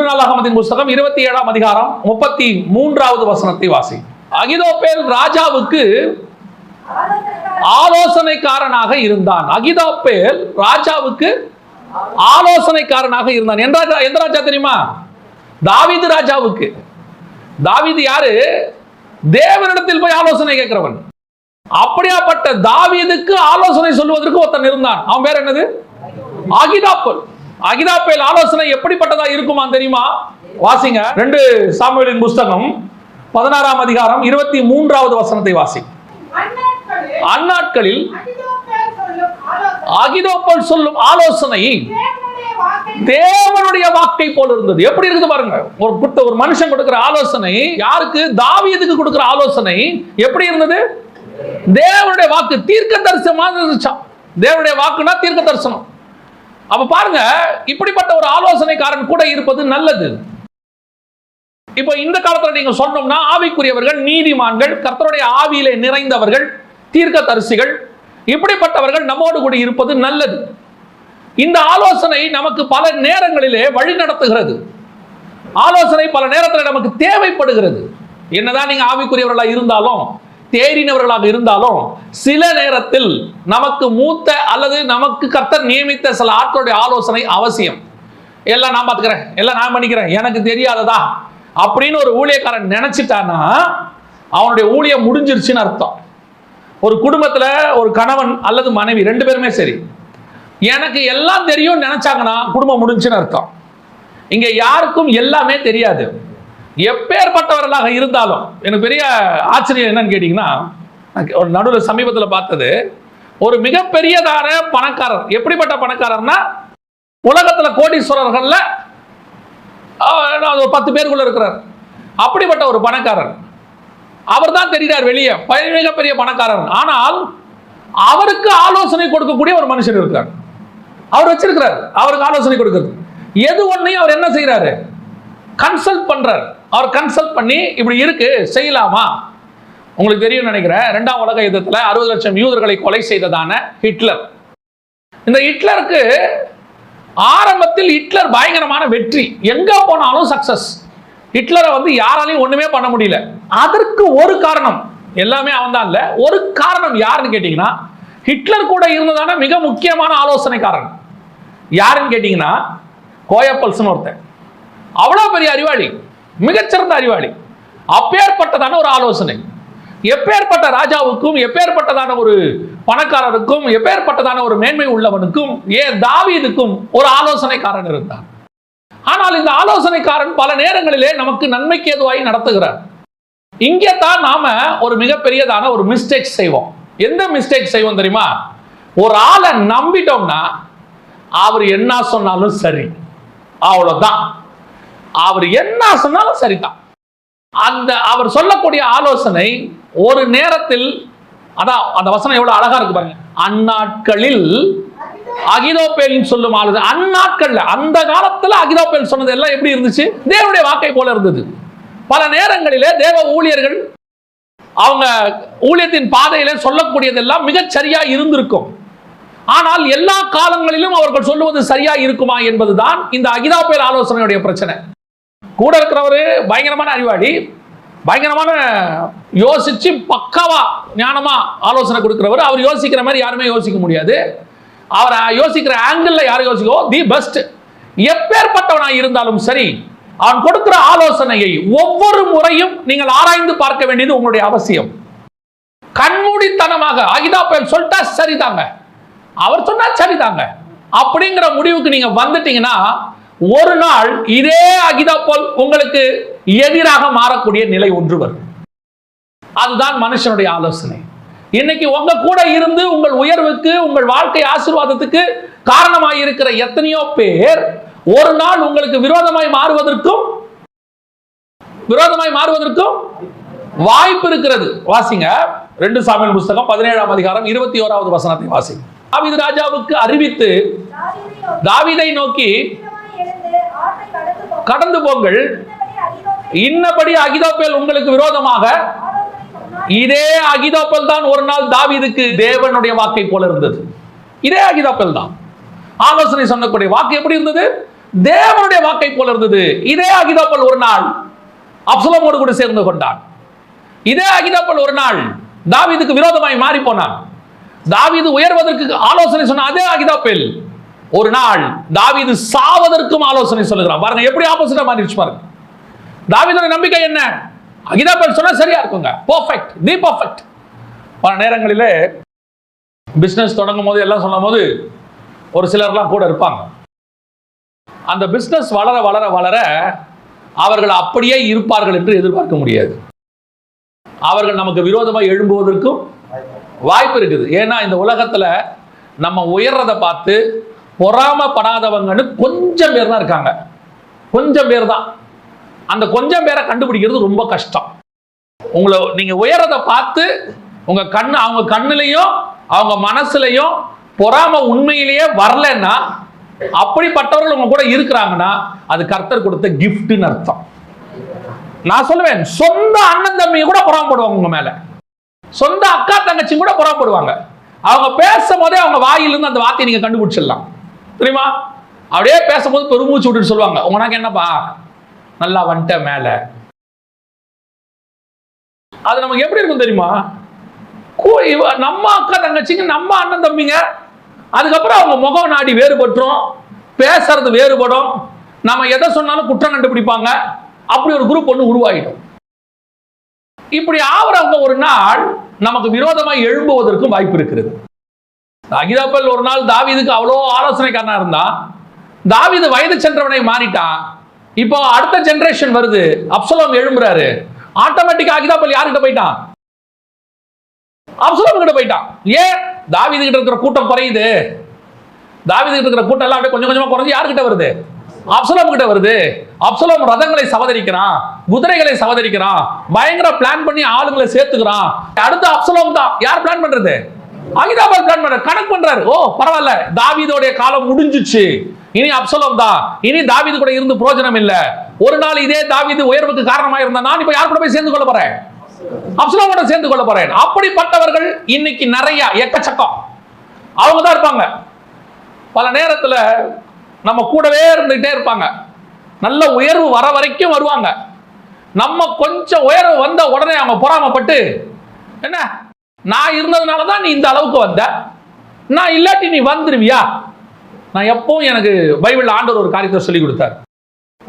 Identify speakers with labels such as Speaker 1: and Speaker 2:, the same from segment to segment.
Speaker 1: குண்டு நாள் அகமதின் புஸ்தகம் இருபத்தி ஏழாம் அதிகாரம் முப்பத்தி மூன்றாவது வசனத்தை வாசி. அகிதோப்பேல் ராஜாவுக்கு ஆலோசனைக்காரனாக இருந்தான். அகிதோப்பேல் ராஜாவுக்கு ஆலோசனைக்காரனாக இருந்தான். எந்த ராஜா எந்த ராஜா தெரியுமா? தாவிது ராஜாவுக்கு. தாவிது யாரு? தேவனிடத்தில் போய் ஆலோசனை கேட்கிறவன். அப்படியாப்பட்ட தாவீதுக்கு ஆலோசனை சொல்வதற்கு ஒருத்தன் இருந்தான். அவன் பேர் என்னது? அகிதாப்பல். அகிதாப்பேல் ஆலோசனை எப்படிப்பட்டதா இருக்குமா தெரியுமா? வாசிங்க. ரெண்டு சாமியலின் புஸ்தகம் பதினாறாம் அதிகாரம் இருபத்தி மூன்றாவது வசனத்தை வாசி.
Speaker 2: அந்நாட்களில் சொல்லும் ஆலோசனை
Speaker 1: அகிதோப்பல் சொல்லும் ஆலோசனை
Speaker 2: தேவனுடைய வாக்கை
Speaker 1: தேவனுடைய போல இருந்தது. எப்படி இருக்குது பாருங்க. ஒரு குட்ட ஒரு மனுஷன் கொடுக்கிற ஆலோசனை யாருக்கு? தாவியதுக்கு கொடுக்கிற ஆலோசனை எப்படி இருந்தது? தேவனுடைய வாக்கு தீர்க்க தரிசனமாக இருந்துச்சா? தேவனுடைய வாக்குனா தீர்க்க தரிசனம். அப்ப பாருங்க இப்படிப்பட்ட ஒரு ஆலோசனைக்காரன் கூட இருப்பது நல்லது. இப்போ இந்த காலத்துல நீங்க சொன்னோம்னா ஆவிக்குரியவர்கள் நீதிமான்கள் கர்த்தருடைய ஆவியிலே நிறைந்தவர்கள் தீர்க்க தரிசிகள் இப்படிப்பட்டவர்கள் நம்மோடு கூட இருப்பது நல்லது. இந்த ஆலோசனை நமக்கு பல நேரங்களிலே வழி நடத்துகிறது. ஆலோசனை பல நேரத்தில் நமக்கு தேவைப்படுகிறது. என்னதான் நீங்க ஆவிக்குரியவர்களா இருந்தாலும் தேறினவர்களாக இருந்தாலும் சில நேரத்தில் நமக்கு மூத்த அல்லது நமக்கு கர்த்தர் நியமித்த சில ஆட்களுடைய ஆலோசனை அவசியம். எல்லாம் நான் பார்த்துக்கிறேன் எல்லாம் நான் பண்ணிக்கிறேன் எனக்கு தெரியாததா? அப்படின்னு ஒரு ஊழியக்காரன் நினைச்சிட்டான்னா அவனுடைய ஊழியம் முடிஞ்சிருச்சுன்னு அர்த்தம். ஒரு குடும்பத்தில் ஒரு கணவன் அல்லது மனைவி ரெண்டு பேருமே சரி. எனக்கு எல்லாம் தெரியும் நினைச்சாங்கன்னா குடும்பம் முடிஞ்சுன்னு அர்த்தம். இங்கே யாருக்கும் எல்லாமே தெரியாது. எப்பேற்பட்டவர்களாக இருந்தாலும் எனக்கு பெரிய ஆச்சரியம் என்னன்னு கேட்டிங்கன்னா நான் ஒரு நடுவில் சமீபத்தில் பார்த்தது ஒரு மிகப்பெரியதான பணக்காரர். எப்படிப்பட்ட பணக்காரர்னா உலகத்தில் கோடீஸ்வரர்களில் ஒரு பத்து பேருக்குள்ள இருக்கிறார். அப்படிப்பட்ட ஒரு பணக்காரர். அவர் தான் தெரிகிறார் வெளியே மிகப்பெரிய பணக்காரர். ஆனால் அவருக்கு ஆலோசனை கொடுக்கக்கூடிய ஒரு மனுஷன் இருக்கிறார் அவர் வச்சிருக்கிறார் அவருக்கு ஆலோசனை கொடுக்கிறது. எது ஒன்றையும் அவர் என்ன செய்கிறாரு கன்சல்ட் பண்றார். அவர் கன்சல்ட் பண்ணி இப்படி இருக்கு செய்யலாமா? உங்களுக்கு தெரியும் நினைக்கிறேன் ரெண்டாம் உலக யுத்தத்தில் அறுபது லட்சம் யூதர்களை கொலை செய்ததான ஹிட்லர். இந்த ஹிட்லருக்கு ஆரம்பத்தில் ஹிட்லர் பயங்கரமான வெற்றி. எங்க போனாலும் சக்சஸ் ஹிட்லரை வந்து யாராலையும் ஒண்ணுமே பண்ண முடியல. அதற்கு ஒரு காரணம். எல்லாமே அவன் தான் இல்லை. ஒரு காரணம் யாருன்னு கேட்டீங்கன்னா ஹிட்லர் கூட இருந்ததான மிக முக்கியமான ஆலோசனைக்காரன். யாருன்னு கேட்டீங்கன்னா கோயப்பல்ஸ்னு ஒருத்தன். அவ்வளோ பெரிய அறிவாளி. மிகச்சிறந்த அறிவாளி. அப்பேற்பட்டதான ஒரு ஆலோசனை. எப்பேற்பட்ட ராஜாவுக்கும் எப்பேற்பட்டதான ஒரு பணக்காரருக்கும் எப்பேற்பட்டதான ஒரு மேன்மை உள்ளவனுக்கும் ஏன் தாவீதுக்கும் ஒரு ஆலோசனைக்காரன் இருந்தான். ஆனால் இந்த ஆலோசனைக்காரன் பல நேரங்களிலே நமக்கு நன்மைக்கு ஏதுவாய் நடத்துகிறார். இங்கே தான் நாம ஒரு மிகப்பெரியதான ஒரு மிஸ்டேக் செய்வோம். எந்த மிஸ்டேக் செய்வோம் தெரியுமா? ஒரு ஆளை நம்பிட்டோம்னா அவர் என்ன சொன்னாலும் சரி. அவ்வளோதான் அவர் என்ன சொன்னாலும் சரிதான். அந்த அவர் சொல்லக்கூடிய ஆலோசனை ஒரு நேரத்தில் அதான் அந்த வசனம் எவ்வளவு அழகா இருக்கு பாருங்க. அந்நாட்களில் அகிதோபேல் சொல்லும் ஆளுது அந்நாட்கள்ல அந்த காலத்துல அகிதோபேல் சொன்னது எல்லாம் எப்படி இருந்துச்சு? தேவனுடைய வாக்கை போல இருந்தது. பல நேரங்களிலே தேவ ஊழியர்கள் அவங்க ஊழியத்தின் பாதையில சொல்லக்கூடியதெல்லாம் மிகச் சரியா இருந்திருக்கும். ஆனால் எல்லா காலங்களிலும் அவர்கள் சொல்லுவது சரியா இருக்குமா என்பதுதான் இந்த அகிதாப்பேல் ஆலோசனையுடைய பிரச்சனை. கூட இருக்கிறவர் பயங்கரமான அறிவாளி பயங்கரமான யோசிச்சு பக்காவா ஞானமா ஆலோசனை கொடுக்குறவர். அவர் யோசிக்கிற மாதிரி யாருமே யோசிக்க முடியாது. அவர் யோசிக்கிற ஆங்கிளில் யாரும் யோசிக்கோ தி பெஸ்ட் எப்பேற்பட்டவனாக இருந்தாலும் சரி அவன் கொடுக்கிற ஆலோசனையை ஒவ்வொரு முறையும் நீங்கள் ஆராய்ந்து பார்க்க வேண்டியது உங்களுடைய அவசியம். கண்மூடித்தனமாக அகிதா அகிதாப்பேல் சொல்லிட்டா சரிதாங்க. அவர் சொன்னா சரிதாங்க. அப்படிங்கிற முடிவுக்கு நீங்க வந்துட்டீங்கன்னா ஒரு நாள் இதே அகிதா போல் உங்களுக்கு எதிராக மாறக்கூடிய நிலை ஒன்று வரும். அதுதான் மனுஷனுடைய ஆலோசனை. இன்னைக்கு உங்க கூட இருந்து உங்கள் உயர்வுக்கு உங்கள் வாழ்க்கை ஆசீர்வாதத்துக்கு காரணமாக இருக்கிற எத்தனையோ பேர் ஒரு நாள் உங்களுக்கு விரோதமாய் மாறுவதற்கும் விரோதமாய் மாறுவதற்கும் வாய்ப்பு இருக்கிறது. வாசிங்க. ரெண்டு சாமியல் புஸ்தகம் பதினேழாம் அதிகாரம் இருபத்தி ஓராவது வசனத்தை வாசிங்க. தாவீது ராஜாவுக்கு அறிவித்து தாவிதை நோக்கி
Speaker 3: கடந்து
Speaker 1: போங்கள்.
Speaker 3: இன்னபடி அகிதோப்பேல்
Speaker 1: உங்களுக்கு விரோதமாக. இதே அகிதோப்பல் தான் ஒரு நாள் தாவீதுக்கு தேவனுடைய வாக்கை போல இருந்தது. இதே அகிதோப்பல் தான். ஆலோசனை சொன்னக்கூடிய வாக்கு எப்படி இருந்தது? தேவனுடைய வாக்கை போல இருந்தது. இதே அகிதோப்பல் ஒரு நாள் அப்சலமோடு கூட சேர்ந்து கொண்டான். இதே அகிதோப்பல் ஒரு நாள் தாவிதுக்கு விரோதமாய் மாறி போனான். தாவீது உயர்வதற்கு ஆலோசனை சொன்ன அதே அகிதாப்பேல் ஒரு நாள் தாவிது சாவதற்கும் ஆலோசனை சொல்லுகிறான். பாருங்க எப்படி ஆப்போசிட்டா மாறிடுச்சு பாருங்க. தாவிதோட நம்பிக்கை என்ன? அகிதாப்பேல் சொன்னா சரியா இருக்குங்க. பர்ஃபெக்ட் தி பர்ஃபெக்ட் பல நேரங்களிலே பிஸ்னஸ் தொடங்கும் போது எல்லாம் சொல்லும் போது ஒரு சிலர்லாம் கூட இருப்பாங்க. அந்த பிஸ்னஸ் வளர வளர வளர அவர்கள் அப்படியே இருப்பார்கள் என்று எதிர்பார்க்க முடியாது. அவர்கள் நமக்கு விரோதமாக எழும்புவதற்கும் வாய்ப்பு இருக்குது. ஏன்னா இந்த உலகத்தில் நம்ம உயர்றதை பார்த்து பொறாமப்படாதவங்கன்னு கொஞ்சம் பேர் தான் இருக்காங்க. கொஞ்சம் பேர் தான். அந்த கொஞ்சம் பேரை கண்டுபிடிக்கிறது ரொம்ப கஷ்டம். உங்களை நீங்க உயரதை பார்த்து உங்க கண்ணு அவங்க கண்ணுலையும் அவங்க மனசுலையும் பொறாம உண்மையிலேயே வரலன்னா அப்படிப்பட்டவர்கள் உங்க கூட இருக்கிறாங்கன்னா அது கர்த்தர் கொடுத்த கிஃப்ட்னு அர்த்தம். நான் சொல்லுவேன் சொந்த அண்ணன் தம்பியை கூட புறாமப்படுவாங்க உங்க மேல. சொந்த அக்கா தங்கச்சி கூட புறாமப்படுவாங்க. அவங்க பேசும்போதே அவங்க வாயிலிருந்து அந்த வார்த்தையை நீங்க கண்டுபிடிச்சிடலாம். தெரியுமா? அப்படியே பேசும்போது பெருமூச்சு விட்டுட்டு சொல்லுவாங்க. உனக்கு என்னப்பா? நல்லா வந்துட்ட மேல. அது நமக்கு எப்படி இருக்கும் தெரியுமா? நம்ம அக்கா தங்கச்சிங்க நம்ம அண்ணன் தம்பிங்க அதுக்கப்புறம் அவங்க முகம் நாடி வேறுபட்டுரும். பேசுறது வேறுபடும். நம்ம எதை சொன்னாலும் குற்றம் கண்டுபிடிப்பாங்க. அப்படி ஒரு குரூப் ஒன்று உருவாகிடும் இப்படி ஆவறவங்க ஒரு நாள் நமக்கு விரோதமாக எழும்புவதற்கும் வாய்ப்பு இருக்கிறது. அகிதாப்பல் ஒரு நாள் தாவீதுக்கு அவ்வளோ ஆலோசனைக்காரனா இருந்தான் தாவீது வயது சென்றவனை மாறிட்டான். இப்போ அடுத்த ஜென்ரேஷன் வருது. அப்சலோம் எழும்புறாரு. ஆட்டோமேட்டிக்கா அகிதாப்பல் யாருக்கிட்ட போயிட்டான்? அப்சலோம் கிட்ட போயிட்டான். ஏன்? தாவீது கிட்ட இருக்கிற கூட்டம் குறையுது. தாவீது கிட்ட இருக்கிற கூட்டம் எல்லாம் அப்படியே கொஞ்சம் கொஞ்சமா குறைஞ்சு யாருக்கிட்ட வருது? அப்சலம் கிட்ட வருது. அப்சலோம் ரதங்களை சவதரிக்கிறான். குதிரைகளை சவதரிக்கிறான். பயங்கர பிளான் பண்ணி ஆளுங்களை சேர்த்துக்கிறான். அடுத்து அப்சலோம் தான். யார் பிளான் பண்றது? அகிதாபாத் பிளான் பண்ற கணக்கு பண்றாரு. ஓ பரவாயில்ல. தாவீதோடைய காலம் முடிஞ்சுச்சு. இனி அப்சலம் தான். இனி தாவிது கூட இருந்து பிரயோஜனம் இல்ல. ஒரு நாள் இதே தாவீது உயர்வுக்கு காரணமா இருந்தா நான் இப்ப யார் கூட போய் சேர்ந்து கொள்ள போறேன்? அப்சலோமோட சேர்ந்து கொள்ள போறேன். அப்படிப்பட்டவர்கள் இன்னைக்கு நிறைய எக்கச்சக்கம். அவங்க தான் இருப்பாங்க. பல நேரத்துல நம்ம கூடவே இருந்துகிட்டே இருப்பாங்க. நல்ல உயர்வு வர வரைக்கும் வருவாங்க. நம்ம கொஞ்சம் உயர்வு வந்த உடனே அவங்க பொறாமப்பட்டு என்ன? நான் இருந்ததுனால தான் நீ இந்த அளவுக்கு வந்த. நான் இல்லாட்டி நீ வந்துருவியா? நான் எப்பவும் எனக்கு பைபிள் ஆண்டவர் ஒரு காரியத்தை சொல்லி கொடுத்தார்.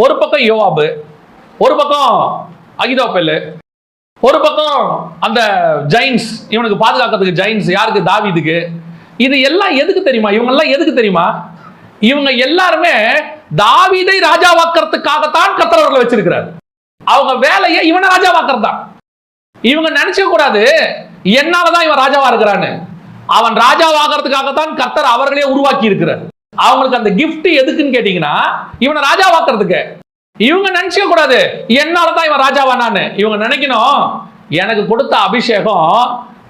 Speaker 1: ஒரு பக்கம் யோவாபு ஒரு பக்கம் அகிதோப்பெல்லு ஒரு பக்கம் அந்த ஜெயின்ஸ் இவனுக்கு பாதுகாக்கிறதுக்கு ஜெயின்ஸ் யாருக்கு? தாவீதுக்கு. இது எல்லாம் எதுக்கு தெரியுமா? இவங்கெல்லாம் எதுக்கு தெரியுமா? இவங்க எல்லாருமே தாவீதை ராஜாவாக்கிறதுக்காகத்தான் கத்தரவர்களை வச்சிருக்கிறார். அவங்க வேலையை இவனை ராஜாவாக்குறது தான் இவங்க நினைச்ச கூடாது. என்னாலதான் இவன் ராஜாவா இருக்கிறான்னு? அவன் ராஜாவாகிறதுக்காகத்தான் கர்த்தர் அவர்களே உருவாக்கி இருக்கிறார் அவங்களுக்கு அந்த கிஃப்ட் எதுக்குன்னு கேட்டீங்கன்னா இவனை ராஜாவாக்குறதுக்கு. இவங்க நினைச்சுக்க கூடாது என்னால தான் இவன் ராஜாவானான்னு. இவங்க நினைக்கணும் எனக்கு கொடுத்த அபிஷேகம்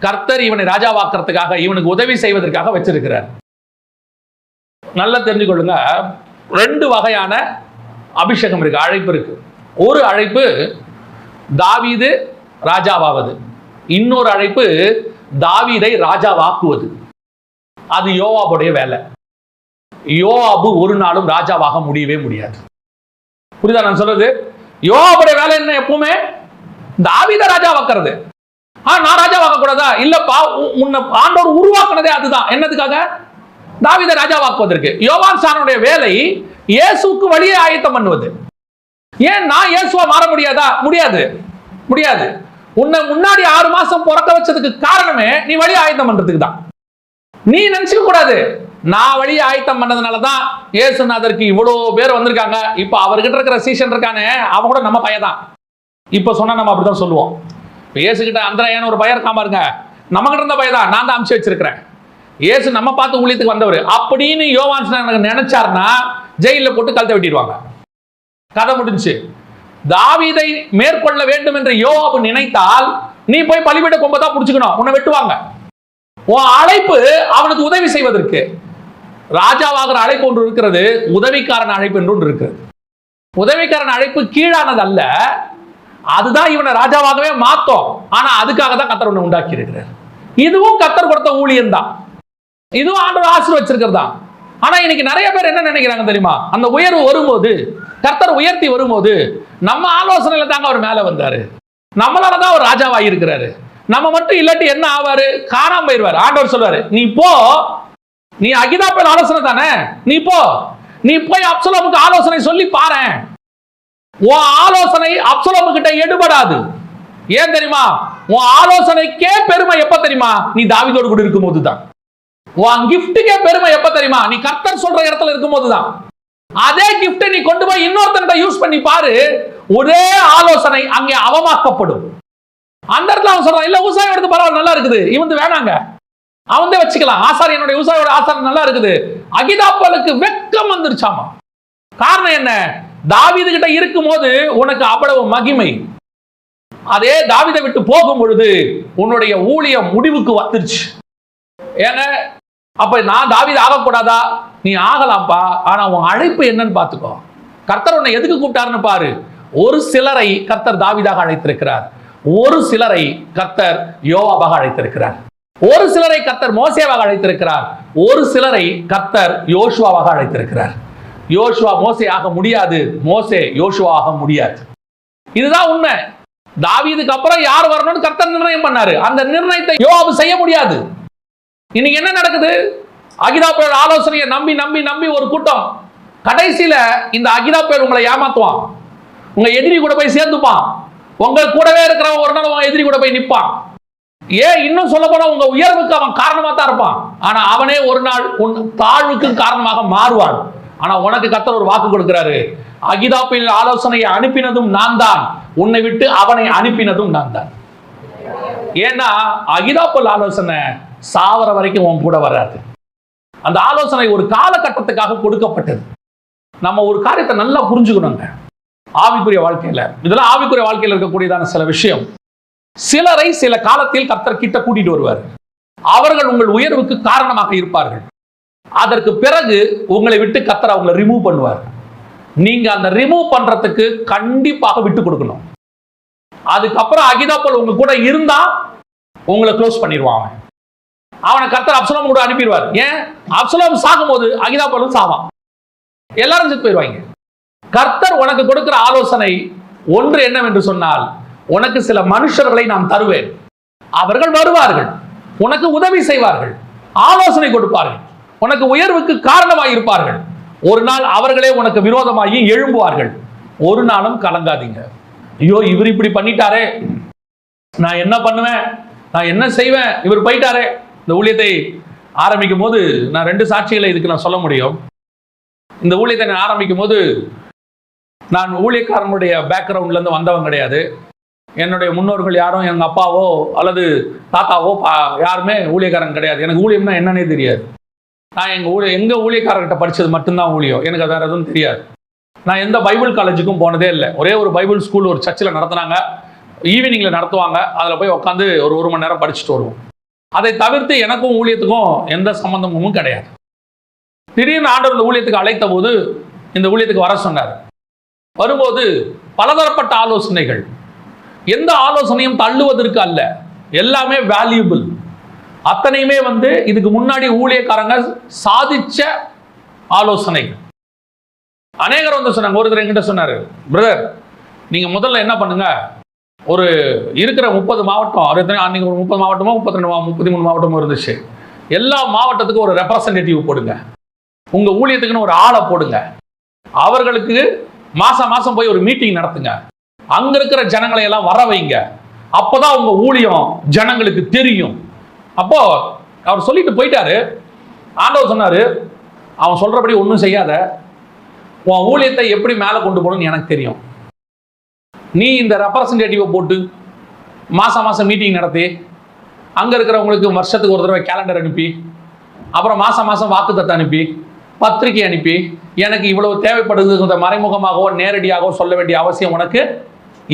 Speaker 1: கர்த்தர் இவனை ராஜாவாக்குறதுக்காக இவனுக்கு உதவி செய்வதற்காக வச்சிருக்கிறார். நல்லா தெரிஞ்சுக்கொள்ளுங்க ரெண்டு வகையான அபிஷேகம் இருக்கு அழைப்பு இருக்கு. ஒரு அழைப்பு தாவீது ராஜாவாவது. இன்னொரு அழைப்பு தாவீதை ராஜாவாக்குவது அது யோவாபுடைய வேலை. யோவாபு ஒரு நாளும் ராஜாவாக முடியவே முடியாது. புரியுதா நான் சொல்றது? யோவாபுடைய வேலை என்ன எப்பவுமே? தாவீத ராஜாவாக்குறது ஆ நான் ராஜாவாக்க கூடாதா இல்லப்பா உ- உன்னை ஆண்டோர் உருவாக்குனதே அதுதான். என்னதுக்காக? தாவீத ராஜாவாக்குவதற்கு யோவான் சாரனுடைய வேலை இயேசுக்கு வழியே ஆயத்தம் பண்ணுவது. ஏன் நான் இயேசுவா மாற முடியாதா? முடியாது. முடியாது. உன்னை முன்னாடி ஆறு மாசம் பிறக்க வச்சதுக்கு காரணமே நீ வழி ஆயத்தம் பண்றதுக்கு தான். நீ நினைச்சுக்க கூடாது. நான் வழி ஆயத்தம் பண்ணதுனால தான் ஏசுநாதருக்கு இவ்வளோ பேர் வந்திருக்காங்க. இப்போ அவர்கிட்ட இருக்கிற சீசன் இருக்கானே அவன் கூட நம்ம பையன் தான். இப்போ சொன்னா நம்ம அப்படிதான் சொல்லுவோம். இப்போ இயேசுகிட்ட அந்தரையான ஒரு பையன் இருக்காம பாருங்க. நம்ம கிட்ட இருந்த பையன் தான். நான் தான் அமுச்சு வச்சிருக்கிறேன். ஏசு நம்ம பார்த்து ஊழியத்துக்கு வந்தவர். அப்படின்னு யோவான் எனக்கு நினைச்சாருன்னா ஜெயிலில் போட்டு கழுத்தை வெட்டிடுவாங்க. கதை முடிஞ்சுச்சு. தாவீதை மேற்கொள்ள வேண்டும் என்று யோவாபு நினைத்தால் நீ போய் பலிபீட கொம்பை தான் பிடிச்சிக்கணும். உன்னை வெட்டுவாங்க. உன் அழைப்பு அவனுக்கு உதவி செய்வதற்கு. ராஜாவாகிற அழைப்பு ஒன்று இருக்கிறது உதவிக்காரன் அழைப்பு என்று ஒன்று இருக்கிறது. உதவிக்காரன் அழைப்பு கீழானது அல்ல அதுதான் இவனை ராஜாவாகவே மாத்தோம். ஆனா அதுக்காக தான் கத்தர் உன்னை உண்டாக்கி இருக்கிறார் இதுவும் கத்தர் கொடுத்த ஊழியம் தான் இதுவும் ஆண்டு ஆசிரியர் தான் ஆனா இன்னைக்கு நிறைய பேர் என்ன நினைக்கிறாங்க தெரியுமா? அந்த உயர்வு வரும்போது கர்த்தர் உயர்த்தி வரும்போது நம்ம ஆலோசனையில தாங்க அவர் மேல வந்தாரு. நம்மளால தான் அவர் ராஜாவாக இருக்கிறாரு. நம்ம மட்டும் இல்லாட்டி என்ன ஆவாரு? காணாம போயிருவாரு. ஆண்டவர் சொல்வாரு நீ போ. நீ அகிதா பேர் ஆலோசனை தானே? நீ போ. நீ போய் அப்சலோமுக்கு ஆலோசனை சொல்லி பாரேன். உன் ஆலோசனை அப்சலோமு கிட்ட எடுபடாது. ஏன் தெரியுமா? உன் ஆலோசனைக்கே பெருமை எப்ப தெரியுமா? நீ தாவிதோடு கூட இருக்கும் போது தான் உன் கிஃப்ட்டுக்கே பெருமை எப்ப தெரியுமா? நீ கர்த்தர் சொல்ற இடத்துல இருக்கும்போது தான் அதே கிஃப்ட்டை நீ கொண்டு போய் இன்னொருத்தன்கிட்ட யூஸ் பண்ணி பாரு ஒரே ஆலோசனை அங்கே அவமாக்கப்படும். அந்த இடத்துல அவன் சொல்றான் இல்ல ஊசாயோட எடுத்து பரவாயில்ல நல்லா இருக்குது. இவன் வேணாங்க. அவன் வச்சுக்கலாம். ஆசார் என்னுடைய விவசாயோட ஆசாரம் நல்லா இருக்குது. அகிதாப்பலுக்கு வெட்கம் வந்துருச்சாமா? காரணம் என்ன? தாவிது கிட்ட இருக்கும்போது உனக்கு அவ்வளவு மகிமை. அதே தாவிதை விட்டு போகும் பொழுது உன்னுடைய ஊழியம் முடிவுக்கு வந்துருச்சு. ஏன்னா அப்ப நான் தாவித ஆகக்கூடாதா? நீ ஆகலாம்ப்பா. ஆனா உன் அழைப்பு என்னன்னு பார்த்துக்கோ. கர்த்தர் உன்னை எதுக்கு கூப்பிட்டாருன்னு பாரு. ஒரு சிலரை கர்த்தர் தாவிதாக அழைத்திருக்கிறார். ஒரு சிலரை கர்த்தர் யோவாபாக அழைத்திருக்கிறார். ஒரு சிலரை கர்த்தர் மோசேவாக அழைத்திருக்கிறார். ஒரு சிலரை கர்த்தர் யோசுவாவாக அழைத்திருக்கிறார். யோசுவா மோசே ஆக முடியாது. மோசே யோசுவா ஆக முடியாது. இதுதான் உண்மை. தாவீதுக்கு அப்புறம் யார் வரணும்னு கர்த்தர் நிர்ணயம் பண்ணாரு. அந்த நிர்ணயத்தை யோவாபு செய்ய முடியாது. இன்னைக்கு என்ன நடக்குது? அகிதாப்பேல் ஆலோசனையை நம்பி நம்பி நம்பி ஒரு கூட்டம். கடைசியில இந்த அகிதா அகிதாப்பேல் உங்களை ஏமாத்துவான். உங்க எதிரி கூட போய் சேர்ந்துப்பான். உங்க கூடவே இருக்கிறவன் ஒரு நாள் உங்க எதிரி கூட போய் நிற்பான் ஏன் இன்னும் சொல்ல போனா உங்க உயர்வுக்கு அவன் காரணமா தான் இருப்பான். ஆனா அவனே ஒரு நாள் உன் தாழ்வுக்கு காரணமாக மாறுவான். ஆனா உனக்கு கத்தர் ஒரு வாக்கு கொடுக்கிறாரு. அகிதாப்பின் ஆலோசனையை அனுப்பினதும் நான் தான். உன்னை விட்டு அவனை அனுப்பினதும் நான் தான். ஏன்னா அகிதாப்பல் ஆலோசனை சாவர வரைக்கும் உன் கூட வராது. அந்த ஆலோசனை ஒரு காலகட்டத்துக்காக கொடுக்கப்பட்டது. நம்ம ஒரு காரியத்தை நல்லா புரிஞ்சுக்கணுங்க. ஆவிக்குரிய வாழ்க்கையில். இதெல்லாம் ஆவிக்குரிய வாழ்க்கையில் இருக்கக்கூடியதான சில விஷயம். சிலரை சில காலத்தில் கர்த்தர் கிட்ட கூட்டிட்டு வருவார். அவர்கள் உங்கள் உயர்வுக்கு காரணமாக இருப்பார்கள். அதற்கு பிறகு உங்களை விட்டு கத்தர் அவங்களை ரிமூவ் பண்ணுவார். நீங்க அந்த ரிமூவ் பண்றதுக்கு கண்டிப்பாக விட்டு கொடுக்கணும். அதுக்கப்புறம் அகிதாப்பல் உங்க கூட இருந்தா உங்களை க்ளோஸ் பண்ணிடுவான் அவனை கர்த்தர் அப்சலோம் கூட அனுப்பிடுவார். ஏன்? அப்சலோம் சாகும்போது அகிதாப்பலும் சாவான். எல்லாரும் செத்து போயிடுவாங்க. கர்த்தர் உனக்கு கொடுக்கிற ஆலோசனை ஒன்று என்னவென்று சொன்னால் உனக்கு சில மனுஷர்களை நான் தருவேன். அவர்கள் வருவார்கள். உனக்கு உதவி செய்வார்கள். ஆலோசனை கொடுப்பார்கள். உனக்கு உயர்வுக்கு காரணமாக இருப்பார்கள். ஒரு நாள் அவர்களே உனக்கு விரோதமாகி எழும்புவார்கள். ஒரு நாளும் கலங்காதீங்க. ஐயோ இவர் இப்படி பண்ணிட்டாரே. நான் என்ன பண்ணுவேன்? நான் என்ன செய்வேன்? இவர் போயிட்டாரே. இந்த ஊழியத்தை ஆரம்பிக்கும் போது நான் ரெண்டு சாட்சிகளை இதுக்கு நான் சொல்ல முடியும். இந்த ஊழியத்தை நான் ஆரம்பிக்கும் போது நான் ஊழியக்காரனுடைய பேக்ரவுண்ட்லேருந்து வந்தவன் கிடையாது. என்னுடைய முன்னோர்கள் யாரும் எங்கள் அப்பாவோ அல்லது தாத்தாவோ பா- யாருமே ஊழியக்காரன் கிடையாது. எனக்கு ஊழியம்னா என்னன்னே தெரியாது. நான் எங்கள் ஊழிய எங்கள் ஊழியக்காரர்கிட்ட படித்தது மட்டும்தான் ஊழியம். எனக்கு வேறு எதுவும் தெரியாது. நான் எந்த பைபிள் காலேஜுக்கும் போனதே இல்லை. ஒரே ஒரு பைபிள் ஸ்கூல் ஒரு சர்ச்சில் நடத்துனாங்க. ஈவினிங்கில் நடத்துவாங்க. அதில் போய் உட்காந்து ஒரு ஒரு மணி நேரம் படிச்சுட்டு வருவோம். அதை தவிர்த்து எனக்கும் ஊழியத்துக்கும் எந்த சம்பந்தமும் கிடையாது. திடீர்னு ஆண்டவர் இந்த ஊழியத்துக்கு அழைத்த போது இந்த ஊழியத்துக்கு வர சொன்னார். வரும்போது பலதரப்பட்ட ஆலோசனைகள். எந்த ஆலோசனையும் தள்ளுவதற்கு அல்ல. எல்லாமே வேல்யூபிள் அத்தனையுமே வந்து இதுக்கு முன்னாடி ஊழியக்காரங்க சாதிச்ச ஆலோசனைகள். அநேகர் வந்து சொன்னாங்க ஒருத்தர் என்கிட்ட சொன்னார் பிரதர் நீங்கள் முதல்ல என்ன பண்ணுங்க? ஒரு இருக்கிற முப்பது மாவட்டம் எத்தனை அன்னைக்கு ஒரு முப்பது மாவட்டமோ முப்பத்தி ரெண்டு முப்பத்தி மூணு மாவட்டமோ இருந்துச்சு. எல்லா மாவட்டத்துக்கும் ஒரு ரெப்ரசன்டேட்டிவ் போடுங்க. உங்க ஊழியத்துக்குன்னு ஒரு ஆளை போடுங்க. அவர்களுக்கு மாசம் மாசம் போய் ஒரு மீட்டிங் நடத்துங்க. அங்க இருக்கிற ஜனங்களை எல்லாம் வர வைங்க. அப்பதான் உங்க ஊழியம் ஜனங்களுக்கு தெரியும். அப்போ அவர் சொல்லிட்டு போயிட்டாரு. ஆண்டவர் சொன்னாரு அவன் சொல்றபடி ஒன்றும் செய்யாத. உன் ஊழியத்தை எப்படி மேலே கொண்டு போகணும்னு எனக்கு தெரியும். நீ இந்த ரெப்ரசன்டேட்டிவை போட்டு மாதம் மாதம் மீட்டிங் நடத்தி அங்கே இருக்கிறவங்களுக்கு வருஷத்துக்கு ஒரு தடவை கேலண்டர் அனுப்பி அப்புறம் மாதம் மாதம் வாக்குத்தத்தை அனுப்பி பத்திரிக்கை அனுப்பி எனக்கு இவ்வளவு தேவைப்படுதுங்கிறத மறைமுகமாகவோ நேரடியாகவோ சொல்ல வேண்டிய அவசியம் உனக்கு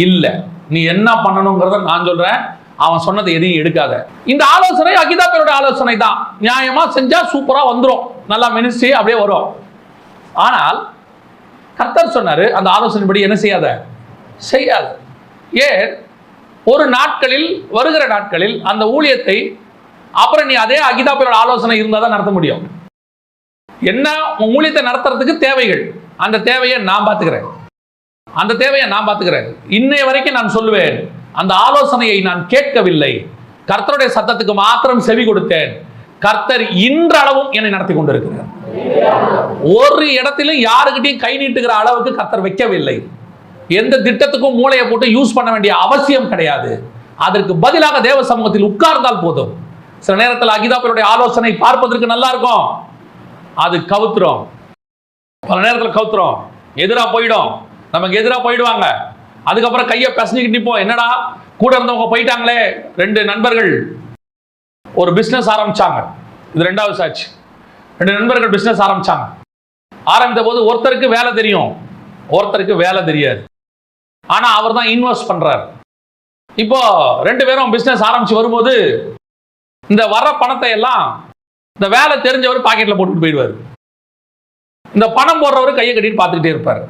Speaker 1: இல்லை. நீ என்ன பண்ணணுங்கிறத நான் சொல்கிறேன் அவன் சொன்னது எதையும் எடுக்காத. இந்த ஆலோசனை அகிதாப்பேரோட ஆலோசனை தான். நியாயமாக செஞ்சால் சூப்பராக வந்துடும் நல்லா மினிஸ்ட்ரி அப்படியே வரும். ஆனால் கர்த்தர் சொன்னார் அந்த ஆலோசனைப்படி என்ன செய்யாத? செய்யாது. ஏன்? ஒரு நாட்களில் வருகிற நாட்களில் அந்த ஊழியத்தை அப்புறம் நீ அதே அகிதாப்பையோட ஆலோசனை இருந்தால் தான் நடத்த முடியும். என்ன? உன் ஊழியத்தை நடத்துறதுக்கு தேவைகள். அந்த தேவையை நான் பார்த்துக்கிறேன். அந்த தேவையை நான் பார்த்துக்கிறேன். இன்னைய வரைக்கும் நான் சொல்லுவேன் அந்த ஆலோசனையை நான் கேட்கவில்லை. கர்த்தருடைய சத்தத்துக்கு மாத்திரம் செவி கொடுத்தேன். கர்த்தர் இன்றளவும் என்னை நடத்தி கொண்டிருக்கிறார். ஒரு இடத்திலும் யாருக்கிட்டையும் கை நீட்டுகிற அளவுக்கு கர்த்தர் வைக்கவில்லை. எந்த திட்டத்துக்கும் மூளையை போட்டு யூஸ் பண்ண வேண்டிய அவசியம் கிடையாது. அதற்கு பதிலாக தேவ சமூகத்தில் உட்கார்ந்தால் போதும். சில நேரத்தில் அகிதாப்பருடைய ஆலோசனை பார்ப்பதற்கு நல்லா இருக்கும். அது கவுத்துரும். பல நேரத்தில் கவுத்துரும். எதிராக போயிடும். நமக்கு எதிராக போயிடுவாங்க. அதுக்கப்புறம் கையை பசஞ்சிக்கிட்டு நிற்போம் என்னடா? கூட இருந்தவங்க போயிட்டாங்களே. ரெண்டு நண்பர்கள் ஒரு பிஸ்னஸ் ஆரம்பிச்சாங்க. இது ரெண்டாவது சாட்சி. ரெண்டு நண்பர்கள் பிஸ்னஸ் ஆரம்பிச்சாங்க. ஆரம்பித்த போது ஒருத்தருக்கு வேலை தெரியும். ஒருத்தருக்கு வேலை தெரியாது. ஆனால் அவர் தான் இன்வெஸ்ட் பண்ணுறாரு இப்போ ரெண்டு பேரும் பிஸ்னஸ் ஆரம்பிச்சு வரும்போது இந்த வர்ற பணத்தை எல்லாம் இந்த வேலை தெரிஞ்சவர் பாக்கெட்டில் போட்டுட்டு போயிடுவார். இந்த பணம் போடுறவர் கையை கட்டிட்டு பார்த்துக்கிட்டே இருப்பார்.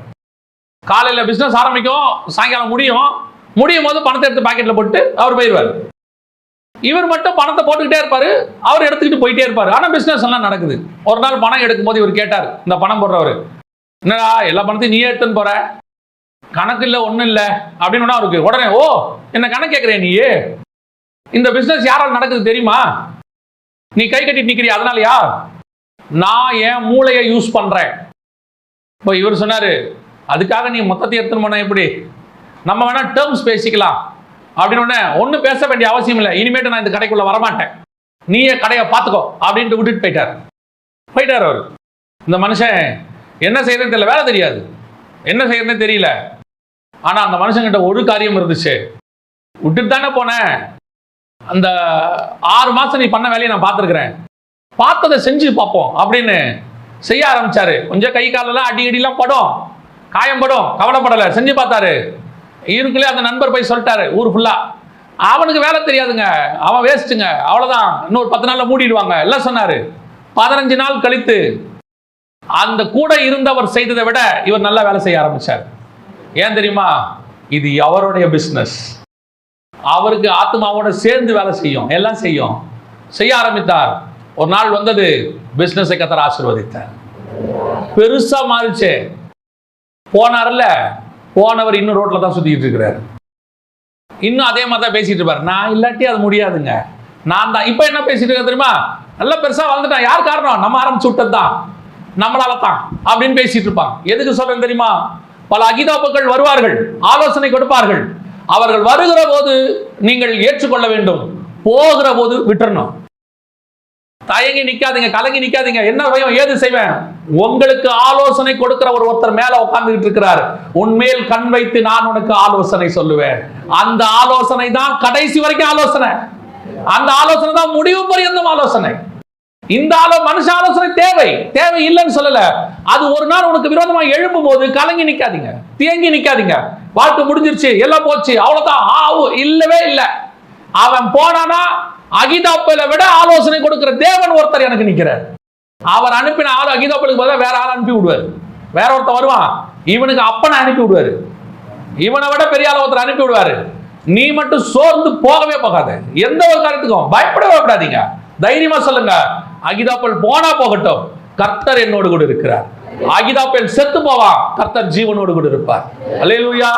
Speaker 1: காலையில் பிஸ்னஸ் ஆரம்பிக்கும் சாயங்காலம் முடியும். முடியும் போது பணத்தை எடுத்து பாக்கெட்டில் போட்டு அவர் போயிடுவார். இவர் மட்டும் பணத்தை போட்டுக்கிட்டே இருப்பார் அவர் எடுத்துக்கிட்டு போயிட்டே இருப்பார். ஆனால் பிஸ்னஸ் எல்லாம் நடக்குது. ஒரு நாள் பணம் எடுக்கும்போது இவர் கேட்டார் இந்த பணம் போடுறவர் என்னடா எல்லா பணத்தையும் நீயே எடுத்துன்னு போகிற கணக்கு இல்லை ஒன்றும் இல்லை அப்படின்னு அவருக்கு உடனே ஓ என்ன கணக்கு கேட்குறேன் நீ இந்த பிஸ்னஸ் யாரால் நடக்குது தெரியுமா? நீ கை கட்டி நிற்கிறிய அதனாலயா? நான் என் மூளையை யூஸ் பண்ணுறேன் இப்போ இவர் சொன்னாரு அதுக்காக நீ மொத்தத்தை எடுத்துன்னு போன எப்படி? நம்ம வேணா டேர்ம்ஸ் பேசிக்கலாம். அப்படின்னு உடனே ஒன்றும் பேச வேண்டிய அவசியம் இல்லை. இனிமேட்டு நான் இந்த கடைக்குள்ளே வரமாட்டேன். நீயே கடையை பார்த்துக்கோ. அப்படின்ட்டு விட்டுட்டு போயிட்டார். போயிட்டார் அவர். இந்த மனுஷன் என்ன செய்யறதுன்னு தெரியல வேலை தெரியாது. என்ன செய்யறதுன்னு தெரியல. ஆனா அந்த மனுஷங்கிட்ட ஒரு காரியம் இருந்துச்சு. விட்டுட்டு தானே போனேன் அந்த ஆறு மாசம் நீ பண்ண வேலையை நான் பார்த்துருக்குறேன். பார்த்ததை செஞ்சு பார்ப்போம் அப்படின்னு செய்ய ஆரம்பிச்சாரு. கொஞ்சம் கை காலெல்லாம் அடி அடிலாம் படும். காயம் படும். கவலைப்படலை. செஞ்சு பார்த்தாரு. இருக்குள்ளே அந்த நண்பர் போய் சொல்லிட்டாரு ஊர் ஃபுல்லா அவனுக்கு வேலை தெரியாதுங்க. அவன் வேஸ்ட்டுங்க அவ்வளோதான் இன்னொரு பத்து நாளில் மூடிடுவாங்க. எல்லாம் சொன்னார். பதினஞ்சு நாள் கழித்து. அந்த கூட இருந்தவர் செய்ததை விட இவர் நல்லா வேலை செய்ய ஆரம்பிச்சார். ஏன் தெரியுமா? இது அவருடைய பிஸ்னஸ் அவருக்கு ஆத்மாவோட சேர்ந்து வேலை செய்யும். எல்லாம் செய்யும். செய்ய ஆரம்பித்தார். ஒரு நாள் வந்தது பிசினஸை கத்தர் ஆசிர்வதித்தார். பெருசா மாறிச்சு. போனார்ல போனவர் இன்னும் ரோட்ல தான் சுத்திட்டு இருக்கிறார். இன்னும் அதே மாதிரி தான் பேசிட்டு இருப்பார். நான் இல்லாட்டி அது முடியாதுங்க. நான் தான். இப்போ என்ன பேசிட்டு இருக்க தெரியுமா? நல்லா பெருசா வளர்ந்துட்டான். யார் காரணம்? நம்ம ஆரம்பிச்சு விட்டது தான் நம்மளால தான் அப்படின்னு பேசிட்டு இருப்பான். எதுக்கு சொல்றேன் தெரியுமா? பல அகிதாப்புகள் வருவார்கள் ஆலோசனை கொடுப்பார்கள். அவர்கள் வருகிற போது நீங்கள் ஏற்றுக்கொள்ள வேண்டும். போகிற போது விட்டுறணும். தயங்கி நிக்காதீங்க கலங்கி நிக்காதீங்க. என்ன பயம் ஏது செய்வேன்? உங்களுக்கு ஆலோசனை கொடுக்கிற ஒரு ஒருத்தர் மேல உட்கார்ந்துகிட்டு இருக்கிறார். உன்மேல் கண் வைத்து நான் உனக்கு ஆலோசனை சொல்லுவேன். அந்த ஆலோசனை தான் கடைசி வரைக்கும் ஆலோசனை. அந்த ஆலோசனை தான் முடிவு பரியந்தம் ஆலோசனை. இந்த ஆலோ மனுஷ ஆலோசனை தேவை. தேவை இல்லைன்னு சொல்லல. அது ஒரு நாள் உனக்கு விரோதமா எழும்பும் போது கலங்கி நிக்காதீங்க. தேங்கி நிக்காதீங்க. வாழ்க்கை முடிஞ்சிருச்சு எல்லாம் போச்சு அவ்வளவுதான். ஆவு இல்லவே இல்லை. அவன் போனானா அகிதாப்பையில விட ஆலோசனை கொடுக்கிற தேவன் ஒருத்தர் எனக்கு நிக்கிறார். அவர் அனுப்பின ஆள் அகிதாப்பலுக்கு பதிலாக வேற ஆள் அனுப்பி விடுவார். வேற ஒருத்தர் வருவான். இவனுக்கு அப்பனை அனுப்பி விடுவாரு. இவனை விட பெரிய ஆள் ஒருத்தர் அனுப்பி விடுவாரு. நீ மட்டும் சோர்ந்து போகவே போகாத. எந்த ஒரு காரணத்துக்கும் பயப்படவே பயப்படாதீங்க. தைரியமா சொல்லுங்க. அகிதாப்பல் போனா போகட்டும். கர்த்தர் என்னோடு கூட இருக்கிறார். அகிதாப்பல் செத்து போவான். கர்த்தர் ஜீவனோடு கூட இருப்பார். அலையலூயா